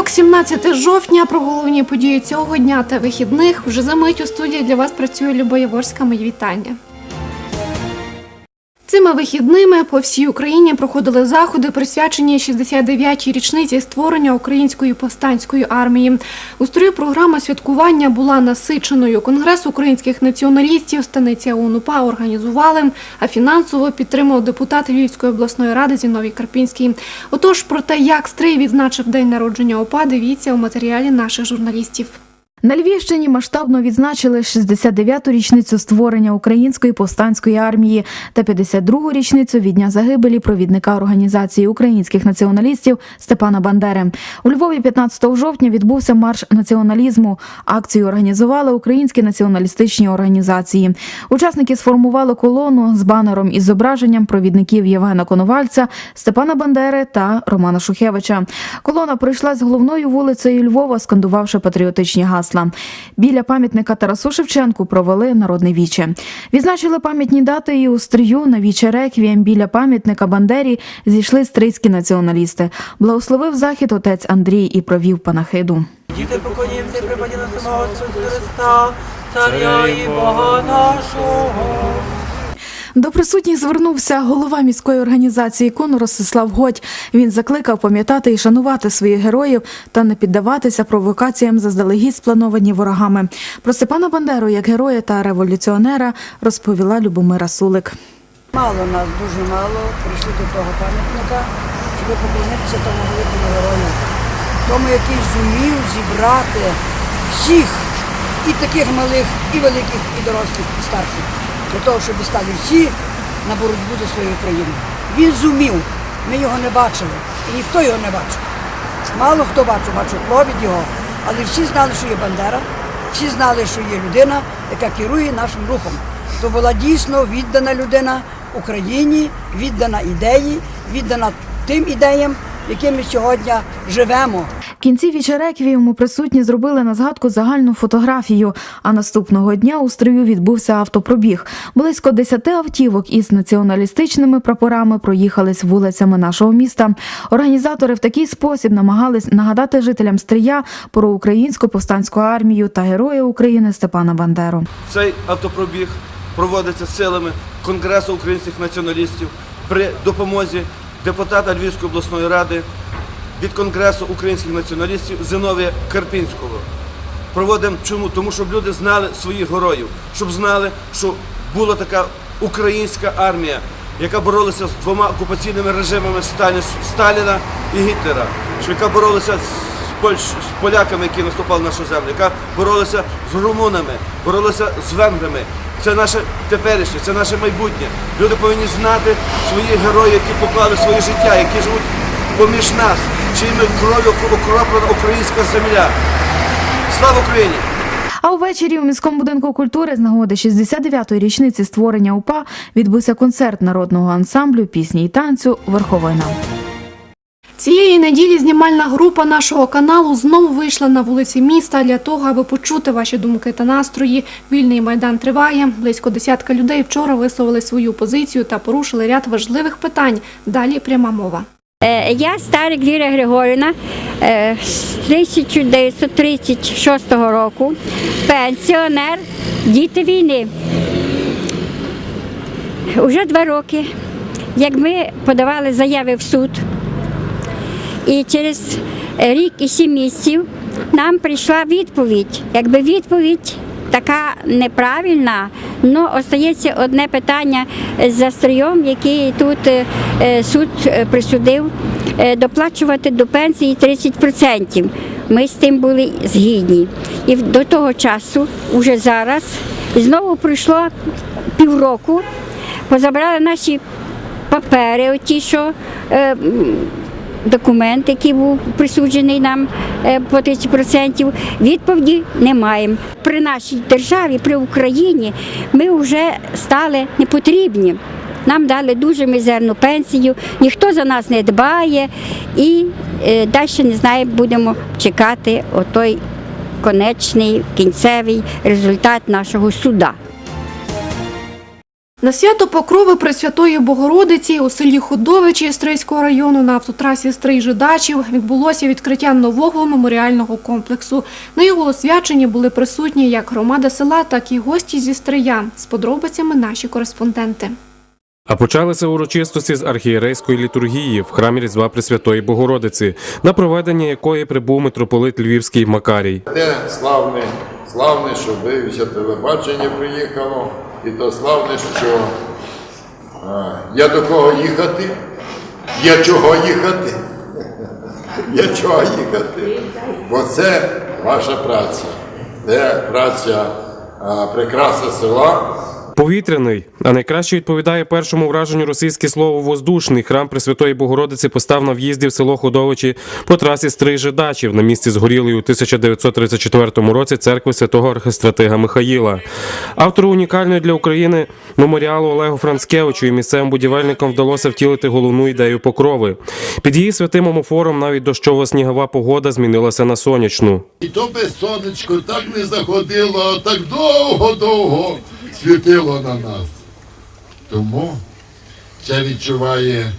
Понеділок, 17 жовтня, про головні події цього дня та вихідних. Вже за мить у студії для вас працює Люба Яворська. Мої вітання. Цими вихідними по всій Україні проходили заходи, присвячені 69-й річниці створення української повстанської армії. У строю програма святкування була насиченою. Конгрес українських націоналістів станиця УНУПА організували, а фінансово підтримав депутат Львівської обласної ради Зіновій Карпінський. Отож, про те, як стрий відзначив день народження ОПА, дивіться у матеріалі наших журналістів. На Львівщині масштабно відзначили 69-ту річницю створення української повстанської армії та 52-гу річницю від дня загибелі провідника організації українських націоналістів Степана Бандери. У Львові 15 жовтня відбувся марш націоналізму. Акцію організували українські націоналістичні організації. Учасники сформували колону з банером із зображенням провідників Євгена Коновальця, Степана Бандери та Романа Шухевича. Колона пройшла з головною вулицею Львова, скандувавши патріотичні гасла. Біля пам'ятника Тарасу Шевченку провели народне віче. Відзначили пам'ятні дати і у стрію на віче реквієм біля пам'ятника Бандері зійшли стрийські націоналісти. Благословив захід отець Андрій і провів панахиду. Діти поклоніться припаді на самого Христа, Царя і Бога нашого. До присутніх звернувся голова міської організації КОН Ростислав Годь. Він закликав пам'ятати і шанувати своїх героїв та не піддаватися провокаціям заздалегідь сплановані ворогами. Про Степана Бандеру як героя та революціонера розповіла Любомира Сулик. Мало нас, дуже мало прийшли до того пам'ятника, щоб поклонитися тому великому герою. Тому, який зумів зібрати всіх, і таких малих, і великих, і дорослих, і старших, для того, щоб стали всі на боротьбу за свою країну. Він зумів, ми його не бачили, і ніхто його не бачив. Мало хто бачив, бачив провід його, але всі знали, що є Бандера, всі знали, що є людина, яка керує нашим рухом. То була дійсно віддана людина Україні, віддана ідеї, віддана тим ідеям, якими сьогодні живемо. Кінці вічереквіуму присутні зробили на згадку загальну фотографію. А наступного дня у строю відбувся автопробіг. Близько 10 автівок із націоналістичними прапорами проїхались вулицями нашого міста. Організатори в такий спосіб намагались нагадати жителям стрия про українську повстанську армію та героя України Степана Бандеру. Цей автопробіг проводиться силами Конгресу українських націоналістів при допомозі депутата Львівської обласної ради від Конгресу українських націоналістів Зиновія Карпінського. Проводимо чому? Тому щоб люди знали своїх героїв, щоб знали, що була така українська армія, яка боролася з двома окупаційними режимами Сталіна і Гітлера, що яка боролася з, з поляками, які наступали на нашу землю, яка боролася з румунами, боролася з венграми. Це наше теперішнє, це наше майбутнє. Люди повинні знати своїх героїв, які поклали своє життя, які живуть поміж нас, чиїми кров'ю окроплена українська земля. Слава Україні! А увечері у міському будинку культури з нагоди 69-ї річниці створення УПА відбувся концерт народного ансамблю пісні і танцю Верховина. Цієї неділі знімальна група нашого каналу знову вийшла на вулиці міста для того, аби почути ваші думки та настрої. Вільний майдан триває. Близько десятка людей вчора висловили свою позицію та порушили ряд важливих питань. Далі пряма мова. Е, Я Старик Віра Григорівна е, з 1936 року, пенсіонер, діти війни. Уже два роки, як ми подавали заяви в суд, і через рік і сім місяців нам прийшла відповідь. Якби відповідь така неправильна, але остається одне питання з застройом, який тут е, е, суд е, присудив доплачувати до пенсії 30%. Ми з тим були згідні. І до того часу, уже зараз, знову пройшло півроку, позабрали наші папери, оті, що документ, який був присуджений нам е, по 30%, відповіді не маємо. При нашій державі, при Україні, ми вже стали непотрібні. Нам дали дуже мізерну пенсію, ніхто за нас не дбає і е, далі не знаю, будемо чекати отой конечний кінцевий результат нашого суда. На свято Покрови Пресвятої Богородиці у селі Ходовичі Стрийського району на автотрасі Стрий-Жидачів відбулося відкриття нового меморіального комплексу. На його освяченні були присутні як громада села, так і гості зі Стрия. З подробицями наші кореспонденти. А почалися урочистості з архієрейської літургії в храмі Різдва Пресвятої Богородиці, на проведення якої прибув митрополит Львівський Макарій. Те славне, славне, що виявився телебачення приїхало, і то славне, що а, є до кого їхати, є чого їхати, є чого їхати. Бо це ваша праця, це праця а, прикраса села. Повітряний, а найкраще відповідає першому враженню російське слово воздушний. Храм Пресвятої Богородиці постав на в'їзді в село Ходовичі по трасі Стрий-Жидачів на місці згорілої у 1934 році церкви святого архистратига Михаїла. Автору унікальної для України меморіалу Олегу Францкевичу і місцевим будівельникам вдалося втілити головну ідею покрови. Під її святим омофором навіть дощово-снігова погода змінилася на сонячну. І то би сонечко так не заходило, так довго-довго світило на нас. Тому це відчуває,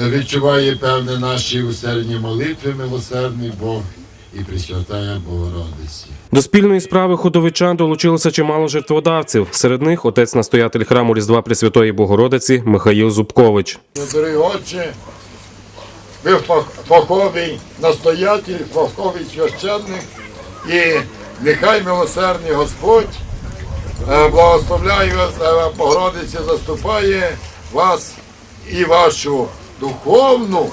відчуває певне наші усердні молитви, милосердний Бог і Пресвятая Богородиці. До спільної справи ходовичан долучилося чимало жертводавців. Серед них отець настоятель храму Різдва Пресвятої Богородиці Михаїл Зубкович. Дорогі отче, ви фаховий настоятель, фаховий священник, і нехай милосердний Господь е, благословляє вас, е, Богородиця заступає вас і вашу духовну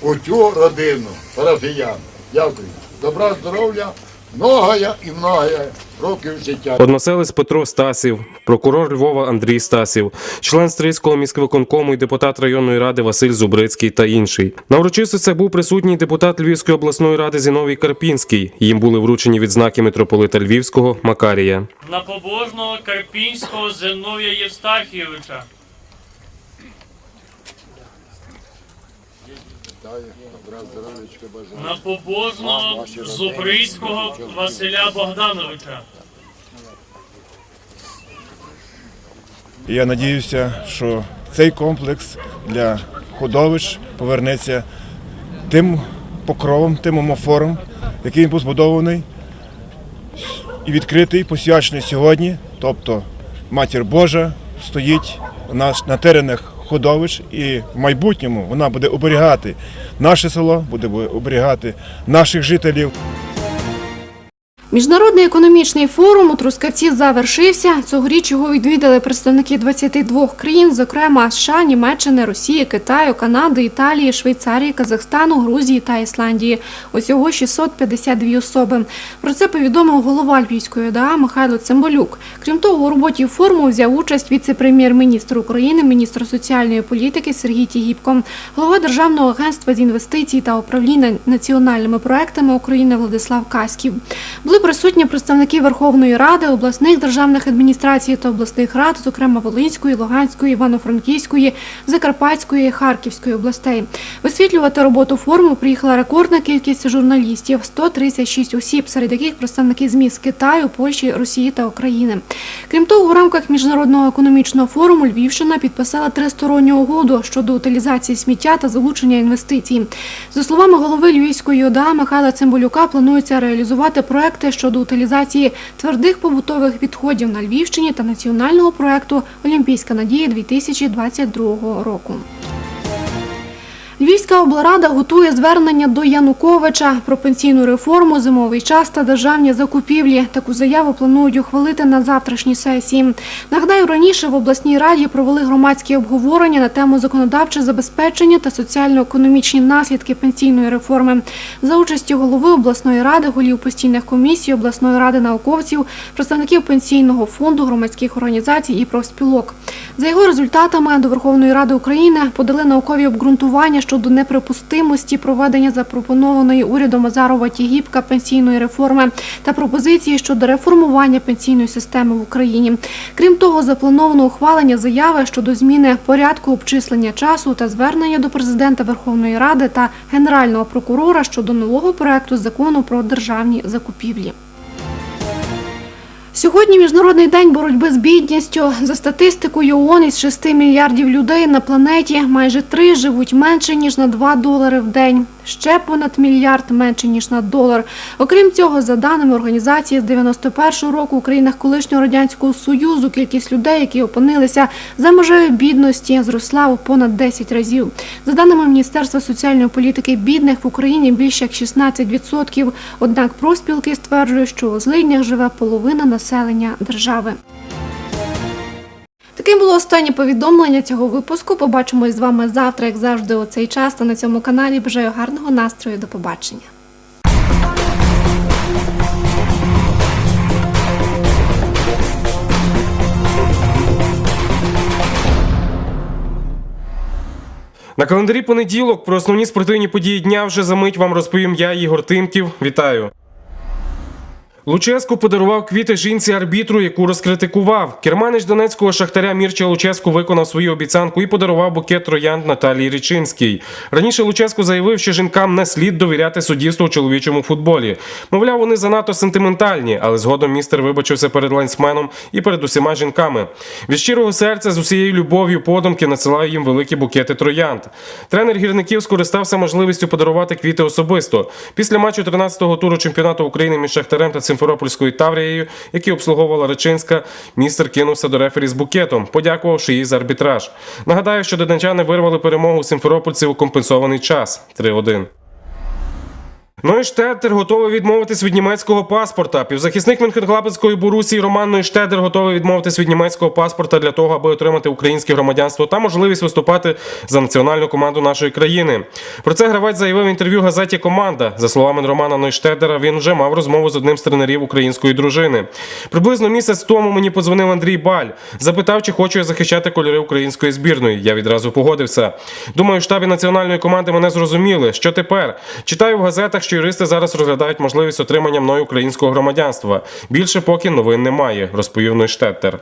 у цю родину парафіян. Дякую. Добра здоров'я, многая і многая років життя. Односелець Петро Стасів, прокурор Львова Андрій Стасів, член Стрийського міськвиконкому і депутат районної ради Василь Зубрицький та інший. На урочистостях був присутній депутат Львівської обласної ради Зіновій Карпінський. Їм були вручені відзнаки митрополита Львівського Макарія. на побожного Карпінського Зиновія Євстахійовича. На побожного Зубрицького Василя Богдановича. І я надіюся, що цей комплекс для ходовищ повернеться тим покровом, тим омофором, який він був збудований і відкритий, посвячений сьогодні. Тобто Матір Божа стоїть на теренах ходовищ, і в майбутньому вона буде оберігати наше село, буде оберігати наших жителів. Міжнародний економічний форум у Трускавці завершився. Цьогоріч його відвідали представники 22 країн, зокрема США, Німеччини, Росії, Китаю, Канади, Італії, Швейцарії, Казахстану, Грузії та Ісландії. Усього 652 особи. Про це повідомив голова Львівської ОДА Михайло Цимбалюк. Крім того, у роботі форуму взяв участь віце-прем'єр-міністр України, міністр соціальної політики Сергій Тігіпко, голова Державного агентства з інвестицій та управління національними проектами України Владислав Каськів. Присутні представники Верховної Ради, обласних державних адміністрацій та обласних рад, зокрема Волинської, Луганської, Івано-Франківської, Закарпатської, Харківської областей. Висвітлювати роботу форуму приїхала рекордна кількість журналістів 136 осіб, серед яких представники ЗМІ з Китаю, Польщі, Росії та України. Крім того, у рамках міжнародного економічного форуму Львівщина підписала тристоронню угоду щодо утилізації сміття та залучення інвестицій. За словами голови Львівської ОДА Михайла Цимбалюка, планується реалізувати проекти щодо утилізації твердих побутових відходів на Львівщині та національного проекту Олімпійська надія 2022 року. Львівська облрада готує звернення до Януковича про пенсійну реформу, зимовий час та державні закупівлі. Таку заяву планують ухвалити на завтрашній сесії. Нагадаю, раніше в обласній раді провели громадські обговорення на тему законодавче забезпечення та соціально-економічні наслідки пенсійної реформи. За участю голови обласної ради, голів постійних комісій, обласної ради науковців, представників пенсійного фонду, громадських організацій і профспілок. За його результатами до Верховної Ради України подали наукові обґрунтування щодо неприпустимості проведення запропонованої урядом Азарова Тігіпка пенсійної реформи та пропозиції щодо реформування пенсійної системи в Україні. Крім того, заплановано ухвалення заяви щодо зміни порядку обчислення часу та звернення до президента Верховної Ради та генерального прокурора щодо нового проекту закону про державні закупівлі. Сьогодні міжнародний день боротьби з бідністю. За статистикою ООН із 6 мільярдів людей на планеті майже три живуть менше ніж на 2 долари в день. Ще понад мільярд менше ніж на долар. Окрім цього, за даними організації, з 91-го року у країнах колишнього радянського союзу кількість людей, які опинилися за межею бідності, зросла у понад 10 разів. За даними Міністерства соціальної політики, бідних в Україні більше як 16%. Однак профспілки стверджують, що у злиднях живе половина населення держави. Таким було останнє повідомлення цього випуску. Побачимось з вами завтра, як завжди, у цей час та на цьому каналі. Бажаю гарного настрою. До побачення. На календарі понеділок про основні спортивні події дня вже за мить вам розповім я, Ігор Тимків. Вітаю. Луческу подарував квіти жінці арбітру, яку розкритикував. Керманич донецького шахтаря Мірча Луческу виконав свою обіцянку і подарував букет троянд Наталії Річинській. Раніше Луческу заявив, що жінкам не слід довіряти суддівству у чоловічому футболі. Мовляв, вони занадто сентиментальні, але згодом містер вибачився перед лайнсменом і перед усіма жінками. Від щирого серця з усією любов'ю подумки надсилаю їм великі букети троянд. Тренер гірників скористався можливістю подарувати квіти особисто. Після матчу 13-го туру чемпіонату України між Шахтарем та Симферопольською Таврією, які обслуговувала Речинська, містер кинувся до рефері з букетом, подякувавши їй за арбітраж. Нагадаю, що доданчани вирвали перемогу симферопольців у компенсований час 3-1. Нойштеттер готовий відмовитись від німецького паспорта. Півзахисник Мюнхенглабецької Борусії Роман Нойштеттер готовий відмовитись від німецького паспорта для того, аби отримати українське громадянство та можливість виступати за національну команду нашої країни. Про це гравець заявив в інтерв'ю газеті Команда. За словами Романа Нойштеттера, він вже мав розмову з одним з тренерів української дружини. Приблизно місяць тому мені подзвонив Андрій Баль. Запитав, чи хочу я захищати кольори української збірної. Я відразу погодився. Думаю, в штабі національної команди мене зрозуміли. Що тепер? Читаю в газетах, що юристи зараз розглядають можливість отримання мною українського громадянства. Більше поки новин немає, розповів Нойштеттер.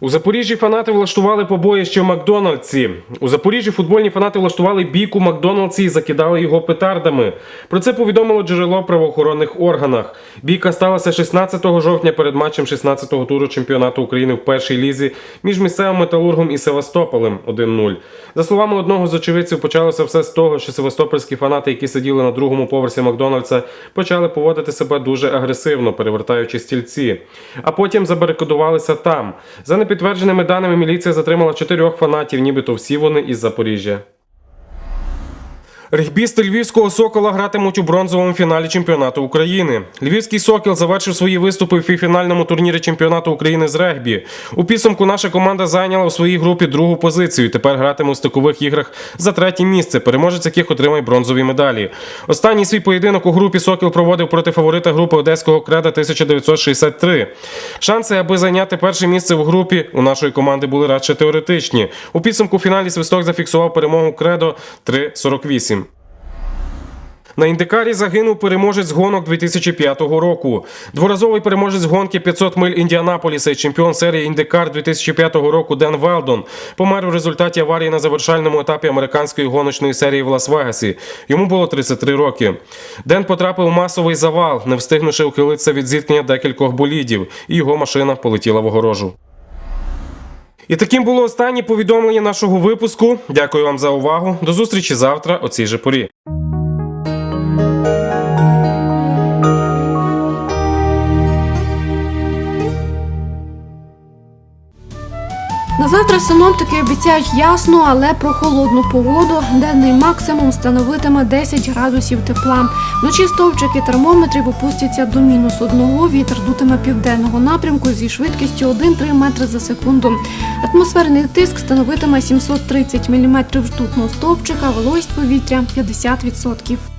У Запоріжжі фанати влаштували побоїще в Макдональдсі. У Запоріжжі футбольні фанати влаштували бійку Макдональдсі і закидали його петардами. Про це повідомило джерело правоохоронних органах. Бійка сталася 16 жовтня перед матчем 16-го туру чемпіонату України в першій лізі між місцевим металургом і Севастополем 1-0. За словами одного з очевидців, почалося все з того, що севастопольські фанати, які сиділи на другому поверсі Макдональдса, почали поводити себе дуже агресивно, перевертаючи стільці. А потім забарикадувалися там. За непідтвердженими даними, міліція затримала чотирьох фанатів, нібито всі вони із Запоріжжя. Регбісти львівського сокола гратимуть у бронзовому фіналі чемпіонату України. Львівський сокіл завершив свої виступи в півфінальному турнірі чемпіонату України з регбі. У підсумку наша команда зайняла у своїй групі другу позицію. Тепер гратиме у стикових іграх за третє місце, переможець яких отримає бронзові медалі. Останній свій поєдинок у групі Сокіл проводив проти фаворита групи одеського креда 1963. Шанси, аби зайняти перше місце в групі у нашої команди були радше теоретичні. У підсумку фіналі свисток зафіксував перемогу кредо 3-48. На індикарі загинув переможець гонок 2005 року. Дворазовий переможець гонки 500 миль Індіанаполіса і чемпіон серії індикар 2005 року Ден Велдон помер у результаті аварії на завершальному етапі американської гоночної серії в Лас-Вегасі. Йому було 33 роки. Ден потрапив у масовий завал, не встигнувши ухилитися від зіткнення декількох болідів, і його машина полетіла в огорожу. І таким було останнє повідомлення нашого випуску. Дякую вам за увагу. До зустрічі завтра о цій же порі. На завтра синоптики обіцяють ясну, але прохолодну погоду. Денний максимум становитиме 10 градусів тепла. Вночі стовпчики термометрів опустяться до мінус одного. Вітер дутиме південного напрямку зі швидкістю 1-3 метри за секунду. Атмосферний тиск становитиме 730 мм ртутного стовпчика, вологість повітря 50%.